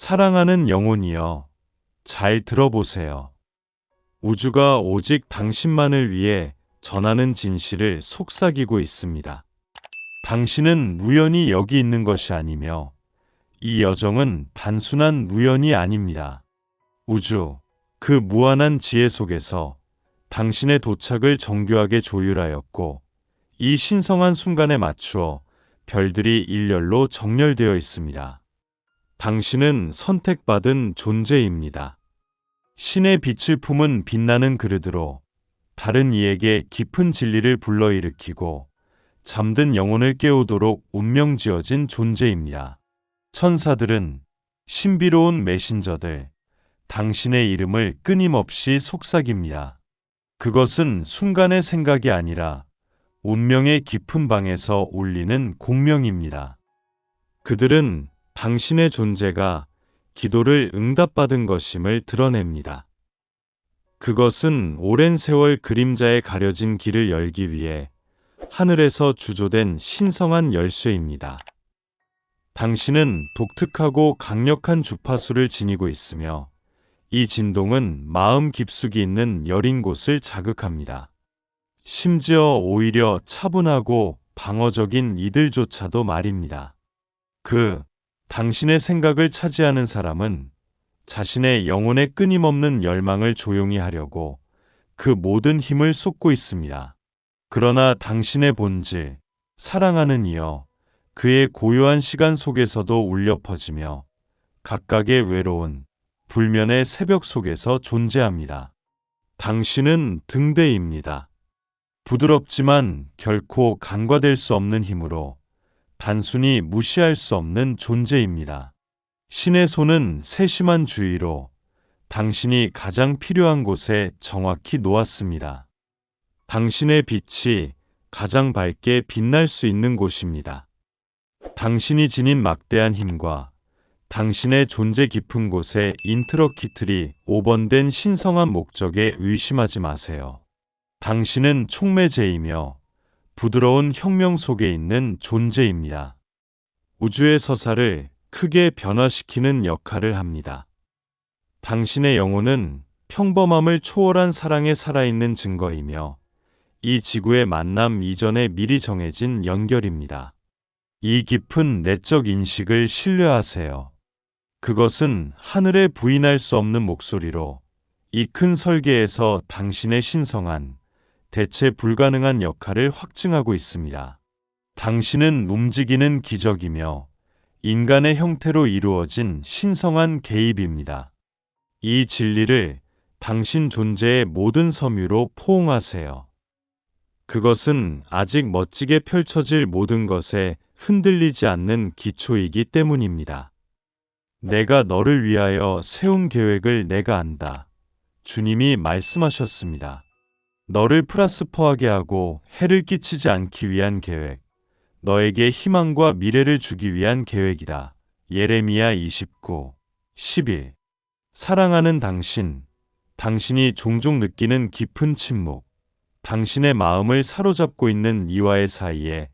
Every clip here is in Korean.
사랑하는 영혼이여, 잘 들어보세요. 우주가 오직 당신만을 위해 전하는 진실을 속삭이고 있습니다. 당신은 우연히 여기 있는 것이 아니며 이 여정은 단순한 우연이 아닙니다. 우주, 그 무한한 지혜 속에서 당신의 도착을 정교하게 조율하였고 이 신성한 순간에 맞추어 별들이 일렬로 정렬되어 있습니다. 당신은 선택받은 존재입니다. 신의 빛을 품은 빛나는 그릇으로 다른 이에게 깊은 진리를 불러일으키고 잠든 영혼을 깨우도록 운명 지어진 존재입니다. 천사들은 신비로운 메신저들, 당신의 이름을 끊임없이 속삭입니다. 그것은 순간의 생각이 아니라 운명의 깊은 방에서 울리는 공명입니다. 그들은 당신의 존재가 기도를 응답받은 것임을 드러냅니다. 그것은 오랜 세월 그림자에 가려진 길을 열기 위해 하늘에서 주조된 신성한 열쇠입니다. 당신은 독특하고 강력한 주파수를 지니고 있으며 이 진동은 마음 깊숙이 있는 여린 곳을 자극합니다. 심지어 오히려 차분하고 방어적인 이들조차도 말입니다. 그 당신의 생각을 차지하는 사람은 자신의 영혼의 끊임없는 열망을 조용히 하려고 그 모든 힘을 쏟고 있습니다. 그러나 당신의 본질, 사랑하는 이여, 그의 고요한 시간 속에서도 울려 퍼지며 각각의 외로운 불면의 새벽 속에서 존재합니다. 당신은 등대입니다. 부드럽지만 결코 간과될 수 없는 힘으로 단순히 무시할 수 없는 존재입니다. 신의 손은 세심한 주의로 당신이 가장 필요한 곳에 정확히 놓았습니다. 당신의 빛이 가장 밝게 빛날 수 있는 곳입니다. 당신이 지닌 막대한 힘과 당신의 존재 깊은 곳에 인트러키틀이 5번된 신성한 목적에 의심하지 마세요. 당신은 촉매제이며 부드러운 혁명 속에 있는 존재입니다. 우주의 서사를 크게 변화시키는 역할을 합니다. 당신의 영혼은 평범함을 초월한 사랑에 살아있는 증거이며 이 지구의 만남 이전에 미리 정해진 연결입니다. 이 깊은 내적 인식을 신뢰하세요. 그것은 하늘에 부인할 수 없는 목소리로 이 큰 설계에서 당신의 신성한, 대체 불가능한 역할을 확증하고 있습니다. 당신은 움직이는 기적이며 인간의 형태로 이루어진 신성한 개입입니다. 이 진리를 당신 존재의 모든 섬유로 포옹하세요. 그것은 아직 멋지게 펼쳐질 모든 것에 흔들리지 않는 기초이기 때문입니다. 내가 너를 위하여 세운 계획을 내가 안다. 주님이 말씀하셨습니다. 너를 플라스퍼하게 하고 해를 끼치지 않기 위한 계획, 너에게 희망과 미래를 주기 위한 계획이다. 예레미야 29, 11 사랑하는 당신, 당신이 종종 느끼는 깊은 침묵, 당신의 마음을 사로잡고 있는 이와의 사이에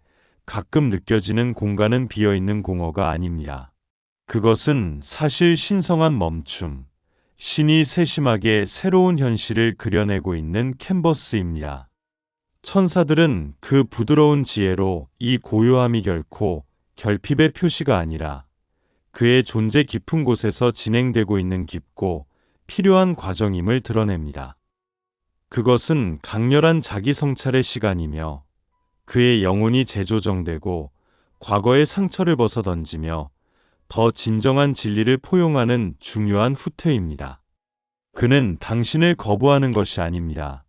가끔 느껴지는 공간은 비어있는 공허가 아닙니다. 그것은 사실 신성한 멈춤, 신이 세심하게 새로운 현실을 그려내고 있는 캔버스입니다. 천사들은 그 부드러운 지혜로 이 고요함이 결코 결핍의 표시가 아니라 그의 존재 깊은 곳에서 진행되고 있는 깊고 필요한 과정임을 드러냅니다. 그것은 강렬한 자기 성찰의 시간이며 그의 영혼이 재조정되고 과거의 상처를 벗어 던지며 더 진정한 진리를 포용하는 중요한 후퇴입니다. 그는 당신을 거부하는 것이 아닙니다.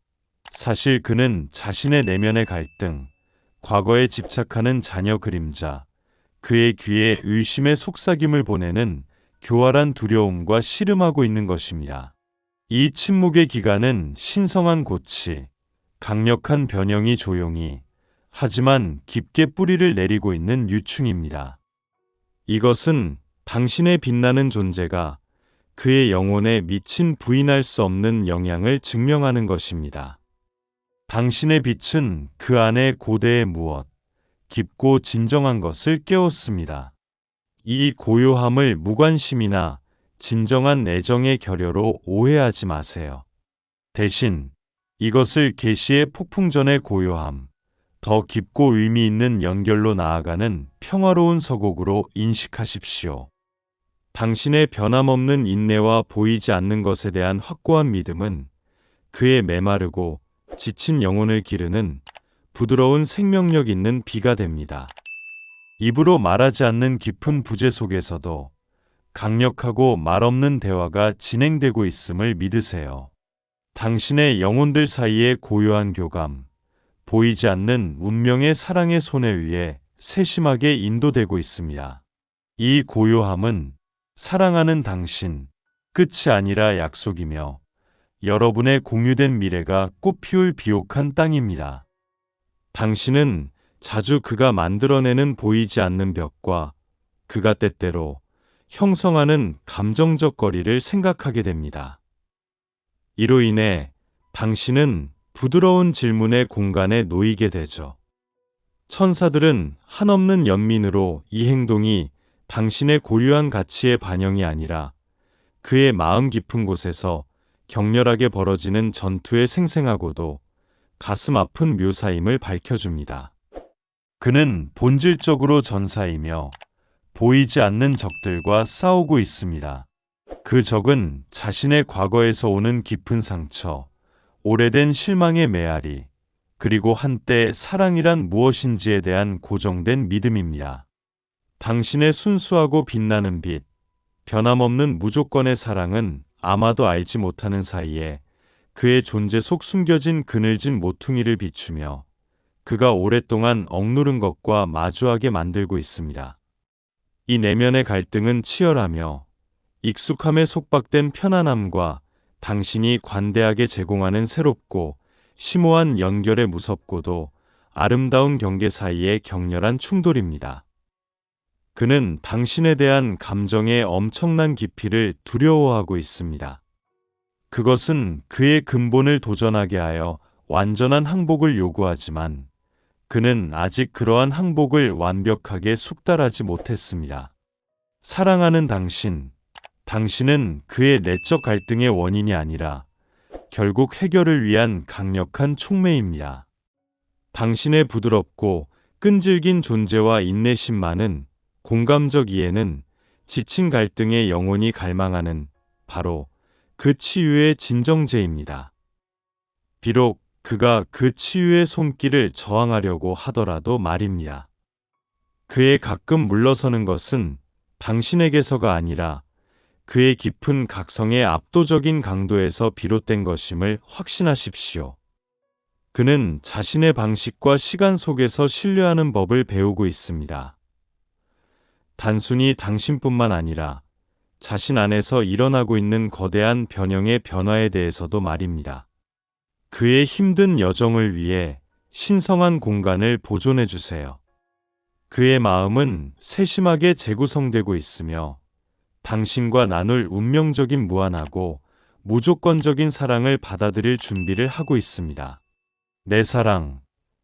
사실 그는 자신의 내면의 갈등, 과거에 집착하는 자녀 그림자, 그의 귀에 의심의 속삭임을 보내는 교활한 두려움과 씨름하고 있는 것입니다. 이 침묵의 기간은 신성한 고치, 강력한 변형이 조용히, 하지만 깊게 뿌리를 내리고 있는 유충입니다. 이것은 당신의 빛나는 존재가 그의 영혼에 미친 부인할 수 없는 영향을 증명하는 것입니다. 당신의 빛은 그 안에 고대의 무엇, 깊고 진정한 것을 깨웠습니다. 이 고요함을 무관심이나 진정한 애정의 결여로 오해하지 마세요. 대신 이것을 계시의 폭풍전의 고요함, 더 깊고 의미 있는 연결로 나아가는 평화로운 서곡으로 인식하십시오. 당신의 변함없는 인내와 보이지 않는 것에 대한 확고한 믿음은 그의 메마르고 지친 영혼을 기르는 부드러운 생명력 있는 비가 됩니다. 입으로 말하지 않는 깊은 부재 속에서도 강력하고 말없는 대화가 진행되고 있음을 믿으세요. 당신의 영혼들 사이의 고요한 교감, 보이지 않는 운명의 사랑의 손에 의해 세심하게 인도되고 있습니다. 이 고요함은 사랑하는 당신, 끝이 아니라 약속이며 여러분의 공유된 미래가 꽃피울 비옥한 땅입니다. 당신은 자주 그가 만들어내는 보이지 않는 벽과 그가 때때로 형성하는 감정적 거리를 생각하게 됩니다. 이로 인해 당신은 부드러운 질문의 공간에 놓이게 되죠. 천사들은 한없는 연민으로 이 행동이 당신의 고유한 가치의 반영이 아니라 그의 마음 깊은 곳에서 격렬하게 벌어지는 전투의 생생하고도 가슴 아픈 묘사임을 밝혀줍니다. 그는 본질적으로 전사이며 보이지 않는 적들과 싸우고 있습니다. 그 적은 자신의 과거에서 오는 깊은 상처, 오래된 실망의 메아리, 그리고 한때 사랑이란 무엇인지에 대한 고정된 믿음입니다. 당신의 순수하고 빛나는 빛, 변함없는 무조건의 사랑은 아마도 알지 못하는 사이에 그의 존재 속 숨겨진 그늘진 모퉁이를 비추며 그가 오랫동안 억누른 것과 마주하게 만들고 있습니다. 이 내면의 갈등은 치열하며 익숙함에 속박된 편안함과 당신이 관대하게 제공하는 새롭고 심오한 연결의 무섭고도 아름다운 경계 사이의 격렬한 충돌입니다. 그는 당신에 대한 감정의 엄청난 깊이를 두려워하고 있습니다. 그것은 그의 근본을 도전하게 하여 완전한 항복을 요구하지만 그는 아직 그러한 항복을 완벽하게 숙달하지 못했습니다. 사랑하는 당신, 당신은 그의 내적 갈등의 원인이 아니라 결국 해결을 위한 강력한 촉매입니다. 당신의 부드럽고 끈질긴 존재와 인내심만은 공감적 이해는 지친 갈등의 영혼이 갈망하는 바로 그 치유의 진정제입니다. 비록 그가 그 치유의 손길을 저항하려고 하더라도 말입니다. 그의 가끔 물러서는 것은 당신에게서가 아니라 그의 깊은 각성의 압도적인 강도에서 비롯된 것임을 확신하십시오. 그는 자신의 방식과 시간 속에서 신뢰하는 법을 배우고 있습니다. 단순히 당신뿐만 아니라 자신 안에서 일어나고 있는 거대한 변형의 변화에 대해서도 말입니다. 그의 힘든 여정을 위해 신성한 공간을 보존해 주세요. 그의 마음은 세심하게 재구성되고 있으며 당신과 나눌 운명적인 무한하고 무조건적인 사랑을 받아들일 준비를 하고 있습니다. 내 사랑,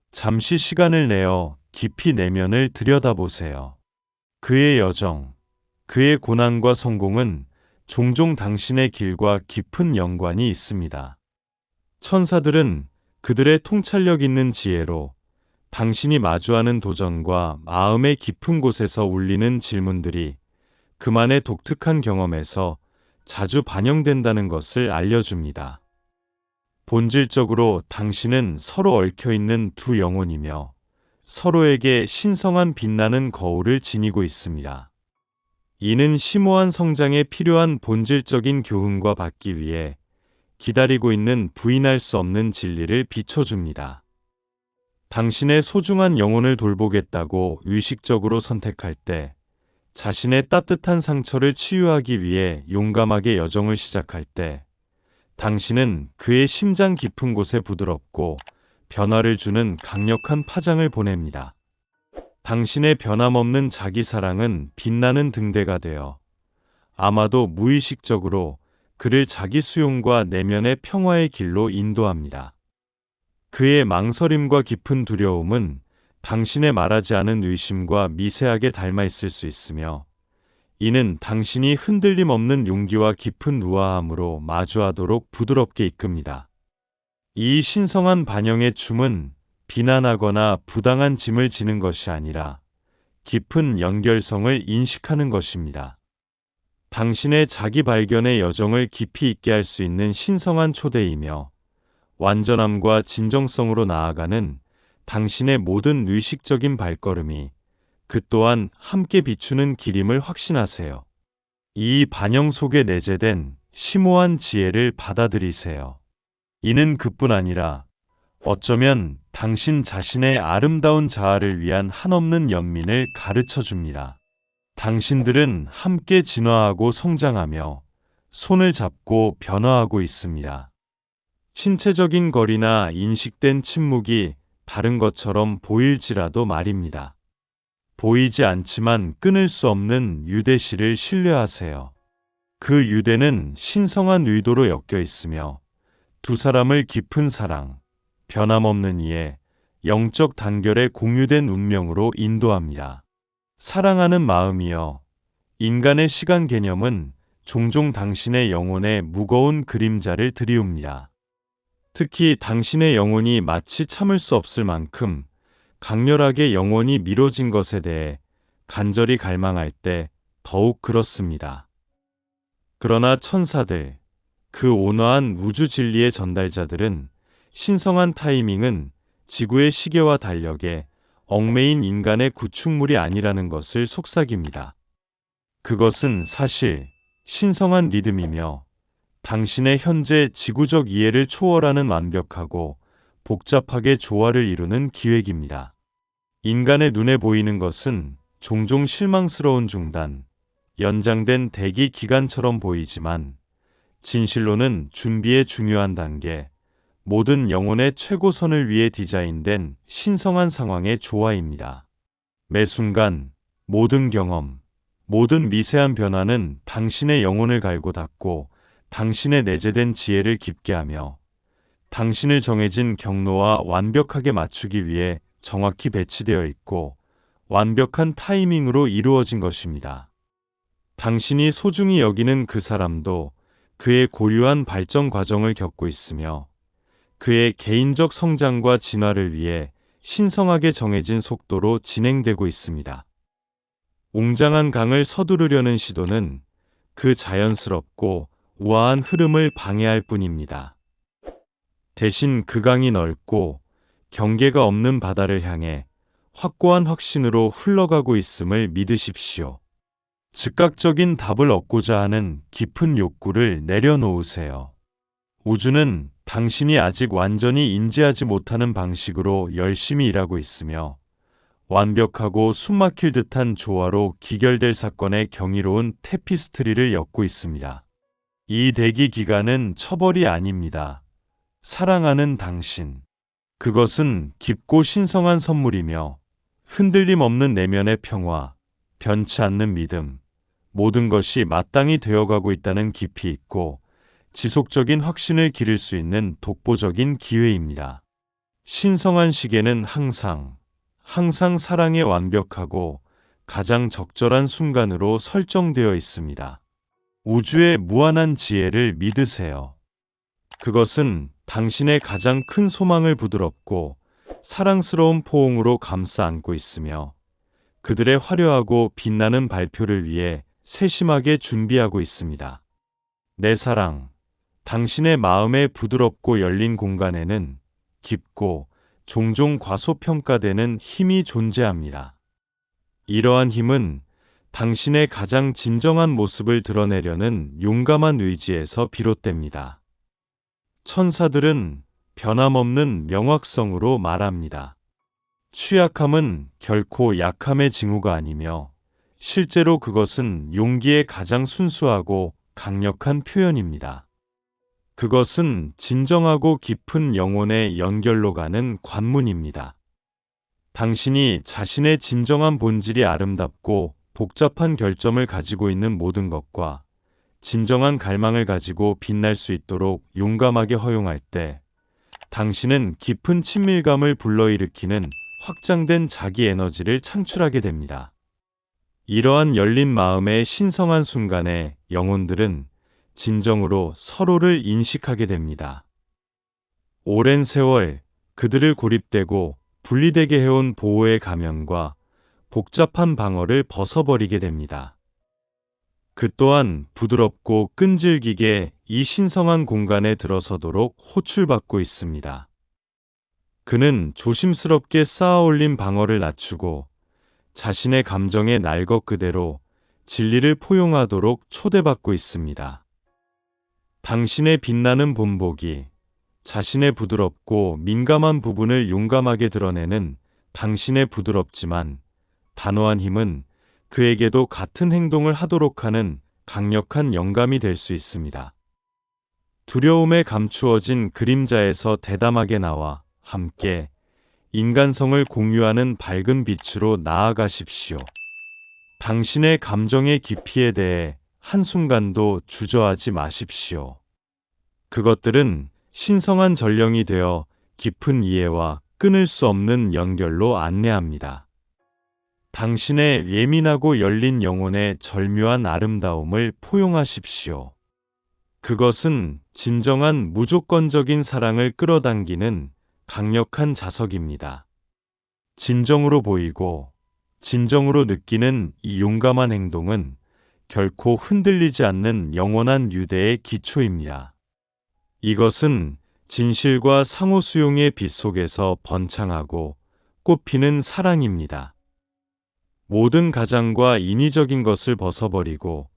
잠시 시간을 내어 깊이 내면을 들여다보세요. 그의 여정, 그의 고난과 성공은 종종 당신의 길과 깊은 연관이 있습니다. 천사들은 그들의 통찰력 있는 지혜로 당신이 마주하는 도전과 마음의 깊은 곳에서 울리는 질문들이 그만의 독특한 경험에서 자주 반영된다는 것을 알려줍니다. 본질적으로 당신은 서로 얽혀 있는 두 영혼이며 서로에게 신성한 빛나는 거울을 지니고 있습니다. 이는 심오한 성장에 필요한 본질적인 교훈과 받기 위해 기다리고 있는 부인할 수 없는 진리를 비춰줍니다. 당신의 소중한 영혼을 돌보겠다고 의식적으로 선택할 때 자신의 따뜻한 상처를 치유하기 위해 용감하게 여정을 시작할 때 당신은 그의 심장 깊은 곳에 부드럽고 변화를 주는 강력한 파장을 보냅니다. 당신의 변함없는 자기 사랑은 빛나는 등대가 되어 아마도 무의식적으로 그를 자기 수용과 내면의 평화의 길로 인도합니다. 그의 망설임과 깊은 두려움은 당신의 말하지 않은 의심과 미세하게 닮아 있을 수 있으며 이는 당신이 흔들림 없는 용기와 깊은 우아함으로 마주하도록 부드럽게 이끕니다. 이 신성한 반영의 춤은 비난하거나 부당한 짐을 지는 것이 아니라 깊은 연결성을 인식하는 것입니다. 당신의 자기 발견의 여정을 깊이 있게 할 수 있는 신성한 초대이며 완전함과 진정성으로 나아가는 당신의 모든 의식적인 발걸음이 그 또한 함께 비추는 길임을 확신하세요. 이 반영 속에 내재된 심오한 지혜를 받아들이세요. 이는 그뿐 아니라 어쩌면 당신 자신의 아름다운 자아를 위한 한없는 연민을 가르쳐 줍니다. 당신들은 함께 진화하고 성장하며 손을 잡고 변화하고 있습니다. 신체적인 거리나 인식된 침묵이 다른 것처럼 보일지라도 말입니다. 보이지 않지만 끊을 수 없는 유대시를 신뢰하세요. 그 유대는 신성한 의도로 엮여 있으며 두 사람을 깊은 사랑, 변함없는 이에 영적 단결의 공유된 운명으로 인도합니다. 사랑하는 마음이여, 인간의 시간 개념은 종종 당신의 영혼에 무거운 그림자를 들이웁니다. 특히 당신의 영혼이 마치 참을 수 없을 만큼 강렬하게 영혼이 미뤄진 것에 대해 간절히 갈망할 때 더욱 그렇습니다. 그러나 천사들, 그 온화한 우주 진리의 전달자들은 신성한 타이밍은 지구의 시계와 달력에 얽매인 인간의 구축물이 아니라는 것을 속삭입니다. 그것은 사실 신성한 리듬이며 당신의 현재 지구적 이해를 초월하는 완벽하고 복잡하게 조화를 이루는 기획입니다. 인간의 눈에 보이는 것은 종종 실망스러운 중단, 연장된 대기 기간처럼 보이지만 진실로는 준비의 중요한 단계, 모든 영혼의 최고선을 위해 디자인된 신성한 상황의 조화입니다. 매 순간, 모든 경험, 모든 미세한 변화는 당신의 영혼을 갈고 닦고 당신의 내재된 지혜를 깊게 하며 당신을 정해진 경로와 완벽하게 맞추기 위해 정확히 배치되어 있고 완벽한 타이밍으로 이루어진 것입니다. 당신이 소중히 여기는 그 사람도 그의 고유한 발전 과정을 겪고 있으며 그의 개인적 성장과 진화를 위해 신성하게 정해진 속도로 진행되고 있습니다. 웅장한 강을 서두르려는 시도는 그 자연스럽고 우아한 흐름을 방해할 뿐입니다. 대신 그 강이 넓고 경계가 없는 바다를 향해 확고한 확신으로 흘러가고 있음을 믿으십시오. 즉각적인 답을 얻고자 하는 깊은 욕구를 내려놓으세요. 우주는 당신이 아직 완전히 인지하지 못하는 방식으로 열심히 일하고 있으며 완벽하고 숨막힐 듯한 조화로 기결될 사건의 경이로운 테피스트리를 엮고 있습니다. 이 대기 기간은 처벌이 아닙니다. 사랑하는 당신. 그것은 깊고 신성한 선물이며 흔들림 없는 내면의 평화, 변치 않는 믿음, 모든 것이 마땅히 되어가고 있다는 깊이 있고 지속적인 확신을 기를 수 있는 독보적인 기회입니다. 신성한 시계는 항상, 항상 사랑에 완벽하고 가장 적절한 순간으로 설정되어 있습니다. 우주의 무한한 지혜를 믿으세요. 그것은 당신의 가장 큰 소망을 부드럽고 사랑스러운 포옹으로 감싸 안고 있으며 그들의 화려하고 빛나는 발표를 위해 세심하게 준비하고 있습니다. 내 사랑, 당신의 마음의 부드럽고 열린 공간에는 깊고 종종 과소평가되는 힘이 존재합니다. 이러한 힘은 당신의 가장 진정한 모습을 드러내려는 용감한 의지에서 비롯됩니다. 천사들은 변함없는 명확성으로 말합니다. 취약함은 결코 약함의 징후가 아니며 실제로 그것은 용기의 가장 순수하고 강력한 표현입니다. 그것은 진정하고 깊은 영혼의 연결로 가는 관문입니다. 당신이 자신의 진정한 본질이 아름답고 복잡한 결점을 가지고 있는 모든 것과 진정한 갈망을 가지고 빛날 수 있도록 용감하게 허용할 때 당신은 깊은 친밀감을 불러일으키는 확장된 자기 에너지를 창출하게 됩니다. 이러한 열린 마음의 신성한 순간에 영혼들은 진정으로 서로를 인식하게 됩니다. 오랜 세월 그들을 고립되고 분리되게 해온 보호의 가면과 복잡한 방어를 벗어버리게 됩니다. 그 또한 부드럽고 끈질기게 이 신성한 공간에 들어서도록 호출받고 있습니다. 그는 조심스럽게 쌓아 올린 방어를 낮추고 자신의 감정의 날 것 그대로 진리를 포용하도록 초대받고 있습니다. 당신의 빛나는 본복이 자신의 부드럽고 민감한 부분을 용감하게 드러내는 당신의 부드럽지만 단호한 힘은 그에게도 같은 행동을 하도록 하는 강력한 영감이 될 수 있습니다. 두려움에 감추어진 그림자에서 대담하게 나와 함께 인간성을 공유하는 밝은 빛으로 나아가십시오. 당신의 감정의 깊이에 대해 한순간도 주저하지 마십시오. 그것들은 신성한 전령이 되어 깊은 이해와 끊을 수 없는 연결로 안내합니다. 당신의 예민하고 열린 영혼의 절묘한 아름다움을 포용하십시오. 그것은 진정한 무조건적인 사랑을 끌어당기는 강력한 자석입니다. 진정으로 보이고 진정으로 느끼는 이 용감한 행동은 결코 흔들리지 않는 영원한 유대의 기초입니다. 이것은 진실과 상호 수용의 빛 속에서 번창하고 꽃피는 사랑입니다. 모든 가장과 인위적인 것을 벗어버리고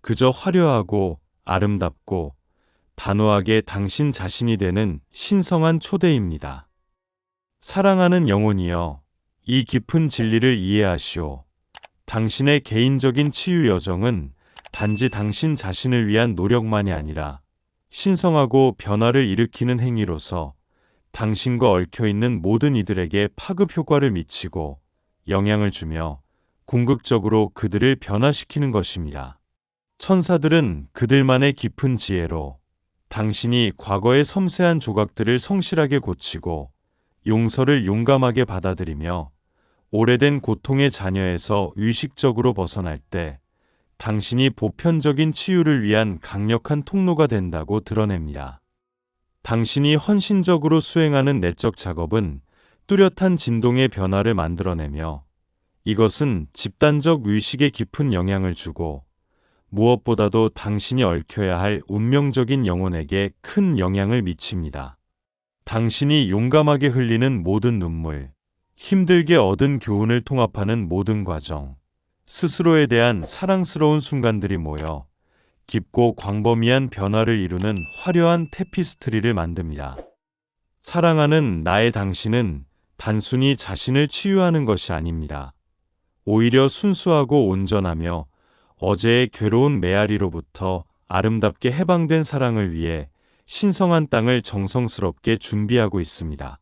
그저 화려하고 아름답고 단호하게 당신 자신이 되는 신성한 초대입니다. 사랑하는 영혼이여, 이 깊은 진리를 이해하시오. 당신의 개인적인 치유 여정은 단지 당신 자신을 위한 노력만이 아니라 신성하고 변화를 일으키는 행위로서 당신과 얽혀있는 모든 이들에게 파급 효과를 미치고 영향을 주며 궁극적으로 그들을 변화시키는 것입니다. 천사들은 그들만의 깊은 지혜로 당신이 과거의 섬세한 조각들을 성실하게 고치고 용서를 용감하게 받아들이며 오래된 고통의 자녀에서 의식적으로 벗어날 때 당신이 보편적인 치유를 위한 강력한 통로가 된다고 드러냅니다. 당신이 헌신적으로 수행하는 내적 작업은 뚜렷한 진동의 변화를 만들어내며 이것은 집단적 의식에 깊은 영향을 주고 무엇보다도 당신이 얽혀야 할 운명적인 영혼에게 큰 영향을 미칩니다. 당신이 용감하게 흘리는 모든 눈물, 힘들게 얻은 교훈을 통합하는 모든 과정, 스스로에 대한 사랑스러운 순간들이 모여 깊고 광범위한 변화를 이루는 화려한 테피스트리를 만듭니다. 사랑하는 나의 당신은 단순히 자신을 치유하는 것이 아닙니다. 오히려 순수하고 온전하며 어제의 괴로운 메아리로부터 아름답게 해방된 사랑을 위해 신성한 땅을 정성스럽게 준비하고 있습니다.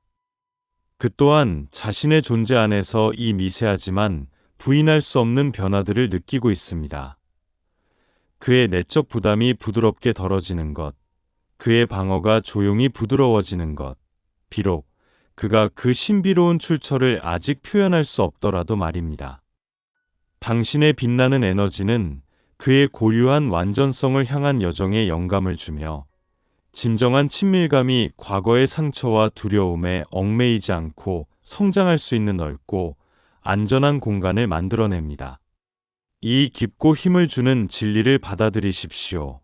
그 또한 자신의 존재 안에서 이 미세하지만 부인할 수 없는 변화들을 느끼고 있습니다. 그의 내적 부담이 부드럽게 덜어지는 것, 그의 방어가 조용히 부드러워지는 것, 비록 그가 그 신비로운 출처를 아직 표현할 수 없더라도 말입니다. 당신의 빛나는 에너지는 그의 고유한 완전성을 향한 여정에 영감을 주며 진정한 친밀감이 과거의 상처와 두려움에 얽매이지 않고 성장할 수 있는 넓고 안전한 공간을 만들어냅니다. 이 깊고 힘을 주는 진리를 받아들이십시오.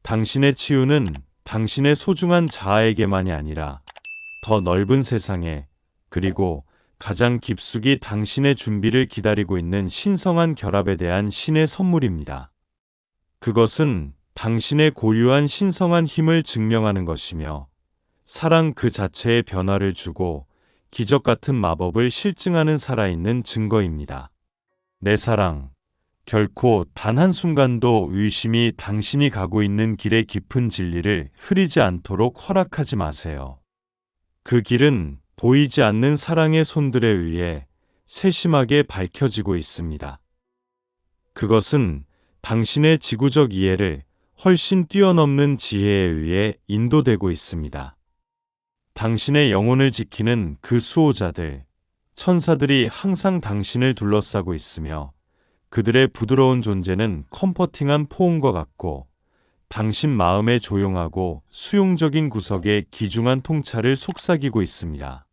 당신의 치유는 당신의 소중한 자아에게만이 아니라 더 넓은 세상에 그리고 가장 깊숙이 당신의 준비를 기다리고 있는 신성한 결합에 대한 신의 선물입니다. 그것은 당신의 고유한 신성한 힘을 증명하는 것이며 사랑 그 자체의 변화를 주고 기적 같은 마법을 실증하는 살아있는 증거입니다. 내 사랑, 결코 단 한순간도 의심이 당신이 가고 있는 길의 깊은 진리를 흐리지 않도록 허락하지 마세요. 그 길은 보이지 않는 사랑의 손들에 의해 세심하게 밝혀지고 있습니다. 그것은 당신의 지구적 이해를 훨씬 뛰어넘는 지혜에 의해 인도되고 있습니다. 당신의 영혼을 지키는 그 수호자들, 천사들이 항상 당신을 둘러싸고 있으며 그들의 부드러운 존재는 컴포팅한 포옹과 같고 당신 마음의 조용하고 수용적인 구석에 기중한 통찰을 속삭이고 있습니다.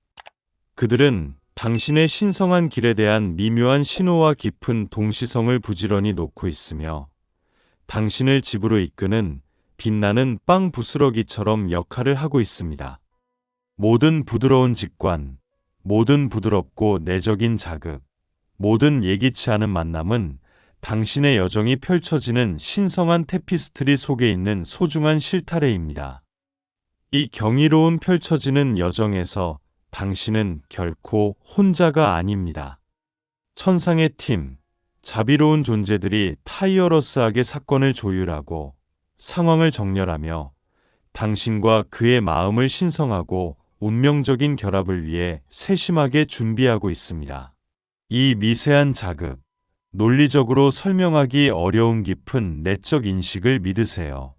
그들은 당신의 신성한 길에 대한 미묘한 신호와 깊은 동시성을 부지런히 놓고 있으며 당신을 집으로 이끄는 빛나는 빵 부스러기처럼 역할을 하고 있습니다. 모든 부드러운 직관, 모든 부드럽고 내적인 자극, 모든 예기치 않은 만남은 당신의 여정이 펼쳐지는 신성한 테피스트리 속에 있는 소중한 실타래입니다. 이 경이로운 펼쳐지는 여정에서 당신은 결코 혼자가 아닙니다. 천상의 팀, 자비로운 존재들이 타이어러스하게 사건을 조율하고 상황을 정렬하며 당신과 그의 마음을 신성하고 운명적인 결합을 위해 세심하게 준비하고 있습니다. 이 미세한 자극, 논리적으로 설명하기 어려운 깊은 내적 인식을 믿으세요.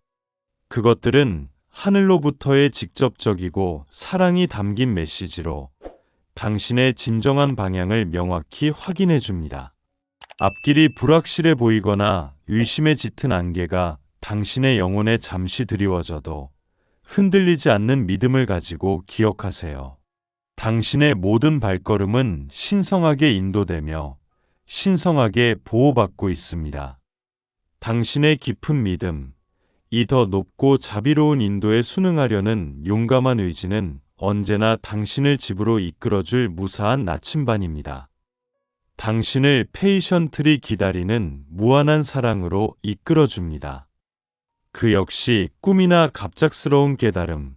그것들은 하늘로부터의 직접적이고 사랑이 담긴 메시지로 당신의 진정한 방향을 명확히 확인해 줍니다. 앞길이 불확실해 보이거나 의심에 짙은 안개가 당신의 영혼에 잠시 드리워져도 흔들리지 않는 믿음을 가지고 기억하세요. 당신의 모든 발걸음은 신성하게 인도되며 신성하게 보호받고 있습니다. 당신의 깊은 믿음, 이 더 높고 자비로운 인도에 순응하려는 용감한 의지는 언제나 당신을 집으로 이끌어줄 무사한 나침반입니다. 당신을 페이션트리 기다리는 무한한 사랑으로 이끌어줍니다. 그 역시 꿈이나 갑작스러운 깨달음,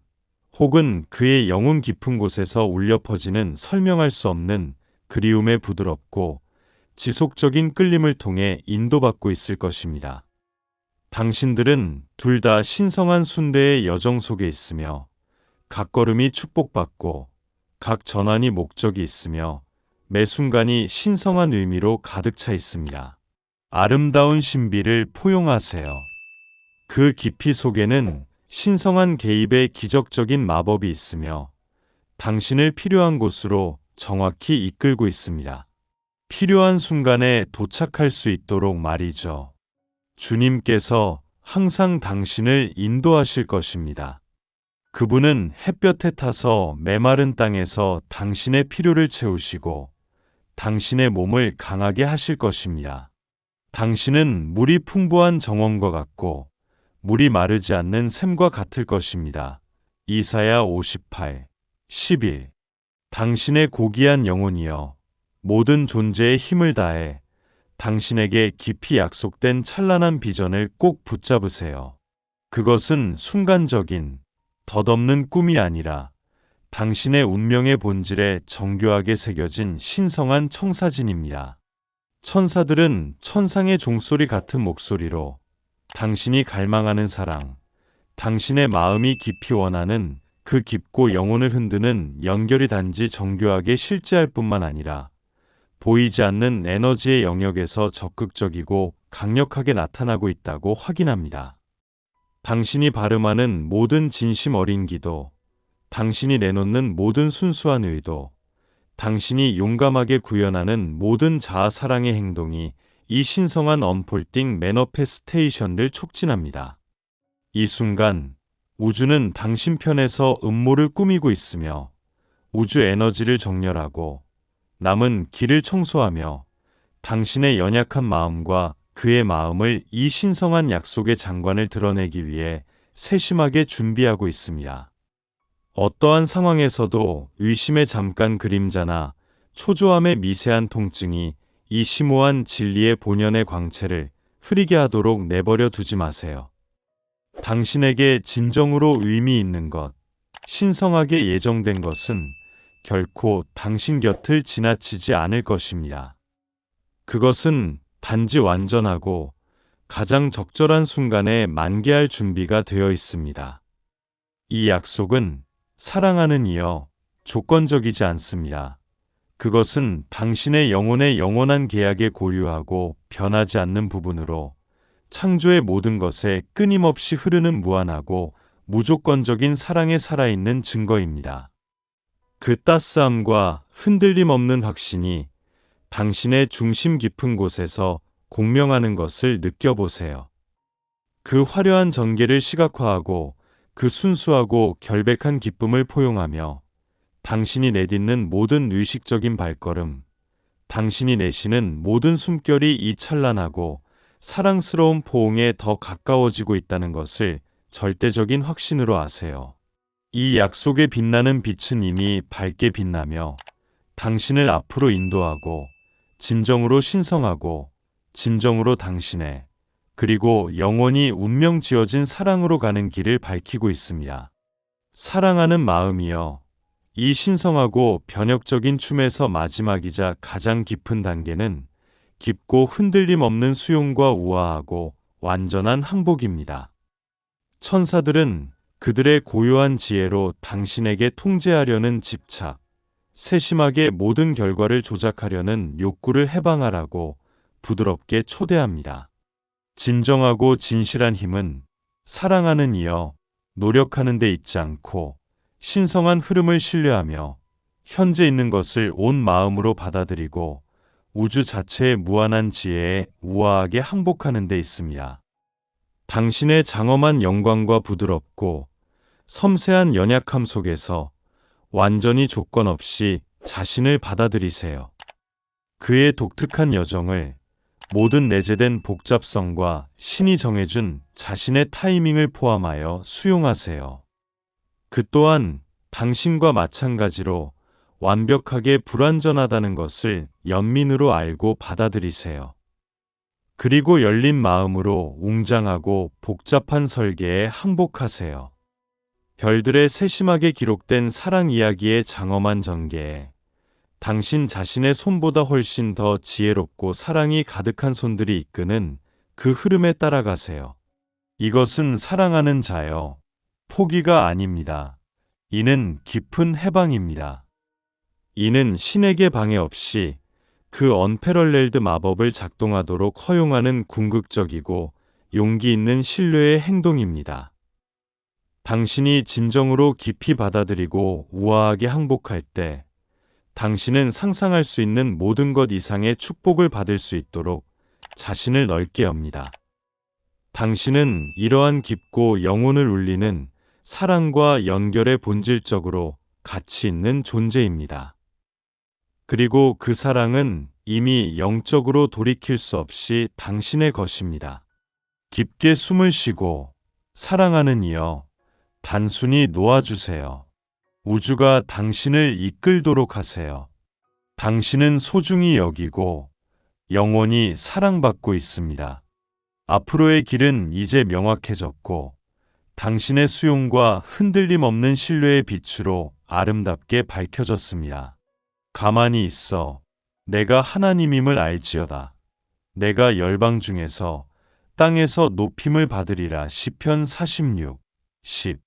혹은 그의 영혼 깊은 곳에서 울려 퍼지는 설명할 수 없는 그리움의 부드럽고 지속적인 끌림을 통해 인도받고 있을 것입니다. 당신들은 둘 다 신성한 순대의 여정 속에 있으며 각 걸음이 축복받고 각 전환이 목적이 있으며 매 순간이 신성한 의미로 가득 차 있습니다. 아름다운 신비를 포용하세요. 그 깊이 속에는 신성한 개입의 기적적인 마법이 있으며 당신을 필요한 곳으로 정확히 이끌고 있습니다. 필요한 순간에 도착할 수 있도록 말이죠. 주님께서 항상 당신을 인도하실 것입니다. 그분은 햇볕에 타서 메마른 땅에서 당신의 필요를 채우시고 당신의 몸을 강하게 하실 것입니다. 당신은 물이 풍부한 정원과 같고 물이 마르지 않는 샘과 같을 것입니다. 이사야 58, 11 당신의 고귀한 영혼이여 모든 존재의 힘을 다해 당신에게 깊이 약속된 찬란한 비전을 꼭 붙잡으세요. 그것은 순간적인, 덧없는 꿈이 아니라 당신의 운명의 본질에 정교하게 새겨진 신성한 청사진입니다. 천사들은 천상의 종소리 같은 목소리로 당신이 갈망하는 사랑, 당신의 마음이 깊이 원하는 그 깊고 영혼을 흔드는 연결이 단지 정교하게 실제할 뿐만 아니라 보이지 않는 에너지의 영역에서 적극적이고 강력하게 나타나고 있다고 확인합니다. 당신이 발음하는 모든 진심 어린 기도, 당신이 내놓는 모든 순수한 의도, 당신이 용감하게 구현하는 모든 자아 사랑의 행동이 이 신성한 언폴딩 매너페스테이션을 촉진합니다. 이 순간 우주는 당신 편에서 음모를 꾸미고 있으며 우주 에너지를 정렬하고 남은 길을 청소하며 당신의 연약한 마음과 그의 마음을 이 신성한 약속의 장관을 드러내기 위해 세심하게 준비하고 있습니다. 어떠한 상황에서도 의심의 잠깐 그림자나 초조함의 미세한 통증이 이 심오한 진리의 본연의 광채를 흐리게 하도록 내버려 두지 마세요. 당신에게 진정으로 의미 있는 것, 신성하게 예정된 것은 결코 당신 곁을 지나치지 않을 것입니다. 그것은 단지 완전하고 가장 적절한 순간에 만개할 준비가 되어 있습니다. 이 약속은 사랑하는 이여 조건적이지 않습니다. 그것은 당신의 영혼의 영원한 계약에 고유하고 변하지 않는 부분으로 창조의 모든 것에 끊임없이 흐르는 무한하고 무조건적인 사랑에 살아있는 증거입니다. 그 따스함과 흔들림 없는 확신이 당신의 중심 깊은 곳에서 공명하는 것을 느껴보세요. 그 화려한 전개를 시각화하고 그 순수하고 결백한 기쁨을 포용하며 당신이 내딛는 모든 의식적인 발걸음, 당신이 내쉬는 모든 숨결이 이 찬란하고 사랑스러운 포옹에 더 가까워지고 있다는 것을 절대적인 확신으로 아세요. 이 약속에 빛나는 빛은 이미 밝게 빛나며 당신을 앞으로 인도하고 진정으로 신성하고 진정으로 당신의 그리고 영원히 운명 지어진 사랑으로 가는 길을 밝히고 있습니다. 사랑하는 마음이여. 이 신성하고 변혁적인 춤에서 마지막이자 가장 깊은 단계는 깊고 흔들림 없는 수용과 우아하고 완전한 항복입니다. 천사들은 그들의 고요한 지혜로 당신에게 통제하려는 집착, 세심하게 모든 결과를 조작하려는 욕구를 해방하라고 부드럽게 초대합니다. 진정하고 진실한 힘은 사랑하는 이여 노력하는 데 있지 않고 신성한 흐름을 신뢰하며 현재 있는 것을 온 마음으로 받아들이고 우주 자체의 무한한 지혜에 우아하게 항복하는 데 있습니다. 당신의 장엄한 영광과 부드럽고 섬세한 연약함 속에서 완전히 조건 없이 자신을 받아들이세요. 그의 독특한 여정을 모든 내재된 복잡성과 신이 정해준 자신의 타이밍을 포함하여 수용하세요. 그 또한 당신과 마찬가지로 완벽하게 불완전하다는 것을 연민으로 알고 받아들이세요. 그리고 열린 마음으로 웅장하고 복잡한 설계에 항복하세요. 별들의 세심하게 기록된 사랑 이야기의 장엄한 전개에 당신 자신의 손보다 훨씬 더 지혜롭고 사랑이 가득한 손들이 이끄는 그 흐름에 따라가세요. 이것은 사랑하는 자여. 포기가 아닙니다. 이는 깊은 해방입니다. 이는 신에게 방해 없이 그 언패럴렐드 마법을 작동하도록 허용하는 궁극적이고 용기 있는 신뢰의 행동입니다. 당신이 진정으로 깊이 받아들이고 우아하게 항복할 때 당신은 상상할 수 있는 모든 것 이상의 축복을 받을 수 있도록 자신을 넓게 엽니다. 당신은 이러한 깊고 영혼을 울리는 사랑과 연결의 본질적으로 가치 있는 존재입니다. 그리고 그 사랑은 이미 영적으로 돌이킬 수 없이 당신의 것입니다. 깊게 숨을 쉬고 사랑하는 이여 단순히 놓아주세요. 우주가 당신을 이끌도록 하세요. 당신은 소중히 여기고 영원히 사랑받고 있습니다. 앞으로의 길은 이제 명확해졌고 당신의 수용과 흔들림 없는 신뢰의 빛으로 아름답게 밝혀졌습니다. 가만히 있어 내가 하나님임을 알지어다. 내가 열방 중에서 땅에서 높임을 받으리라 시편 46, 10